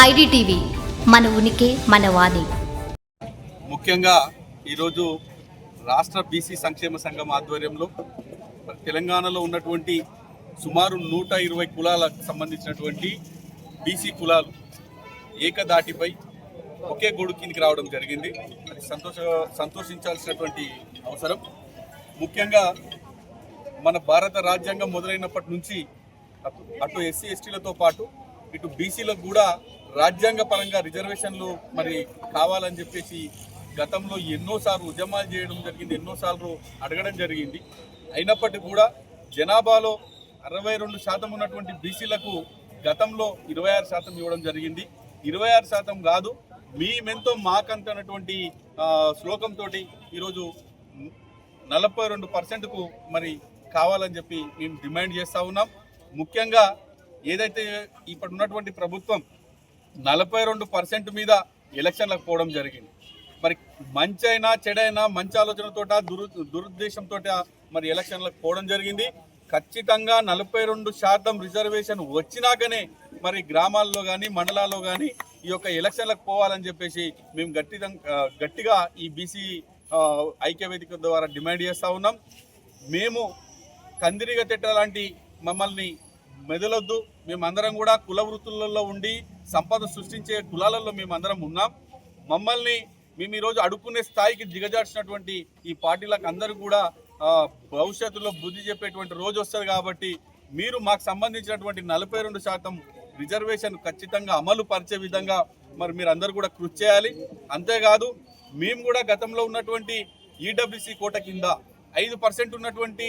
IDTV మన ఉనికి మన వాణి. ముఖ్యంగా ఈరోజు రాష్ట్ర బీసీ సంక్షేమ సంఘం ఆధ్వర్యంలో తెలంగాణలో ఉన్నటువంటి సుమారు నూట ఇరవై కులాలకు సంబంధించినటువంటి బీసీ కులాలు ఏకదాటిపై ఒకే గొడుగు కిందికి రావడం జరిగింది. అది సంతోష సంతోషించాల్సినటువంటి అవసరం. ముఖ్యంగా మన భారత రాజ్యాంగం మొదలైనప్పటి నుంచి అటు అటు ఎస్సీ ఎస్టీలతో పాటు ఇటు బీసీలకు కూడా రాజ్యాంగ పరంగా రిజర్వేషన్లు మరి కావాలని చెప్పేసి గతంలో ఎన్నోసార్లు ఉద్యమాలు చేయడం జరిగింది ఎన్నోసార్లు అడగడం జరిగింది. అయినప్పటికీ కూడా జనాభాలో అరవై రెండు శాతం ఉన్నటువంటి బీసీలకు గతంలో ఇరవై ఆరు శాతం ఇవ్వడం జరిగింది. ఇరవై ఆరు శాతం కాదు మేమెంతో మాకంటున్నటువంటి శ్లోకంతో ఈరోజు నలభై రెండు పర్సెంట్కు మరి కావాలని చెప్పి మేము డిమాండ్ చేస్తూ ఉన్నాం. ముఖ్యంగా ఏదైతే ఇప్పుడు ఉన్నటువంటి ప్రభుత్వం నలభై రెండు పర్సెంట్ మీద ఎలక్షన్లకు పోవడం జరిగింది. మరి మంచి అయినా చెడైనా మంచి ఆలోచనతోట దురు దురుద్దేశంతో మరి ఎలక్షన్లకు పోవడం జరిగింది. ఖచ్చితంగా నలభై రెండు శాతం రిజర్వేషన్ వచ్చినాకనే మరి గ్రామాల్లో కానీ మండలాల్లో కానీ ఈ యొక్క ఎలక్షన్లకు పోవాలని చెప్పేసి మేము గట్టి గట్టిగా ఈ బీసీ ఐక్యవేదిక ద్వారా డిమాండ్ చేస్తూ ఉన్నాం. మేము కందిరిగ తిట్ట లాంటి మమ్మల్ని మెదలొద్దు. మేమందరం కూడా కుల వృత్తులలో ఉండి సంపద సృష్టించే కులాలలో మేమందరం ఉన్నాం. మమ్మల్ని మేము ఈరోజు అడుక్కునే స్థాయికి దిగజార్చినటువంటి ఈ పార్టీలకు అందరూ కూడా భవిష్యత్తులో బుద్ధి చెప్పేటువంటి రోజు వస్తుంది కాబట్టి మీరు మాకు సంబంధించినటువంటి నలభై రెండు శాతం రిజర్వేషన్ ఖచ్చితంగా అమలు పరిచే విధంగా మరి మీరు అందరూ కూడా కృషి చేయాలి. అంతేకాదు మేము కూడా గతంలో ఉన్నటువంటి ఈడబ్ల్యూసి కోట కింద ఐదు పర్సెంట్ ఉన్నటువంటి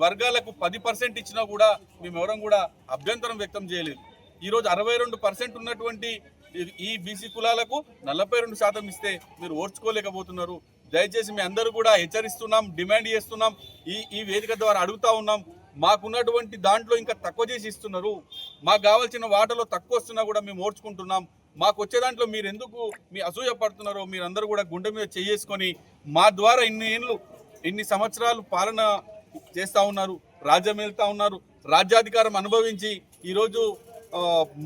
వర్గాలకు పది పర్సెంట్ ఇచ్చినా కూడా మేము ఎవరం కూడా అభ్యంతరం వ్యక్తం చేయలేదు. ఈరోజు అరవై రెండు పర్సెంట్ ఉన్నటువంటి ఈ- ఈ బీసీ కులాలకు నలభై రెండు శాతం ఇస్తే మీరు ఓర్చుకోలేకపోతున్నారు. దయచేసి మీ అందరూ కూడా హెచ్చరిస్తున్నాం డిమాండ్ చేస్తున్నాం ఈ ఈ వేదిక ద్వారా అడుగుతా ఉన్నాం. మాకున్నటువంటి దాంట్లో ఇంకా తక్కువ చేసి ఇస్తున్నారు. మాకు కావాల్సిన వాటలో తక్కువ వస్తున్నా కూడా మేము ఓర్చుకుంటున్నాం. మాకు వచ్చే దాంట్లో మీరు ఎందుకు మీ అసూయ పడుతున్నారో మీరందరూ కూడా గుండె మీద చేసుకొని మా ద్వారా ఇన్ని ఏళ్ళు ఇన్ని సంవత్సరాలు పాలన చేస్తూ ఉన్నారు రాజ్యం వెళ్తూ ఉన్నారు. రాజ్యాధికారం అనుభవించి ఈరోజు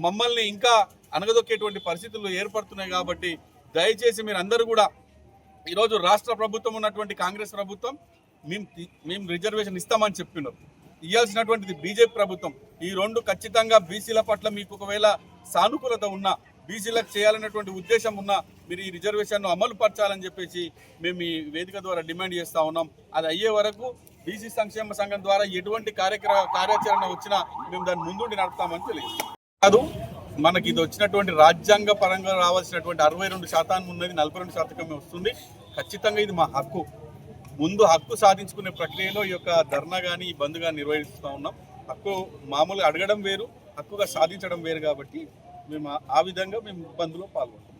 మమ్మల్ని ఇంకా అనగదొక్కేటువంటి పరిస్థితులు ఏర్పడుతున్నాయి కాబట్టి దయచేసి మీరు అందరూ కూడా ఈరోజు రాష్ట్ర ప్రభుత్వం ఉన్నటువంటి కాంగ్రెస్ ప్రభుత్వం మేము మేము రిజర్వేషన్ ఇస్తామని చెప్పినారు. ఇవ్వాల్సినటువంటిది బీజేపీ ప్రభుత్వం. ఈ రెండు ఖచ్చితంగా బీసీల పట్ల మీకు ఒకవేళ సానుకూలత ఉన్నా బీసీలకు చేయాలనేటువంటి ఉద్దేశం ఉన్నా మీరు ఈ రిజర్వేషన్ను అమలు పరచాలని చెప్పేసి మేము ఈ వేదిక ద్వారా డిమాండ్ చేస్తూ ఉన్నాం. అది అయ్యే వరకు బీసీ సంక్షేమ సంఘం ద్వారా ఎటువంటి కార్యక్రమ కార్యాచరణ వచ్చినా మేము దాన్ని ముందుండి నడుపుతామని తెలియదు కాదు మనకి ఇది వచ్చినటువంటి రాజ్యాంగ పరంగా రావాల్సినటువంటి అరవై రెండు శాతాన్ని ఉన్నది నలభై రెండు శాతకమే వస్తుంది. ఖచ్చితంగా ఇది మా హక్కు. ముందు హక్కు సాధించుకునే ప్రక్రియలో ఈ యొక్క ధర్నా కానీ ఈ బంద్ కానీ నిర్వహిస్తూ ఉన్నాం. హక్కు మామూలుగా అడగడం వేరు హక్కుగా సాధించడం వేరు కాబట్టి మేము ఆ- ఆ విధంగా మేము బంద్లో పాల్గొంటాం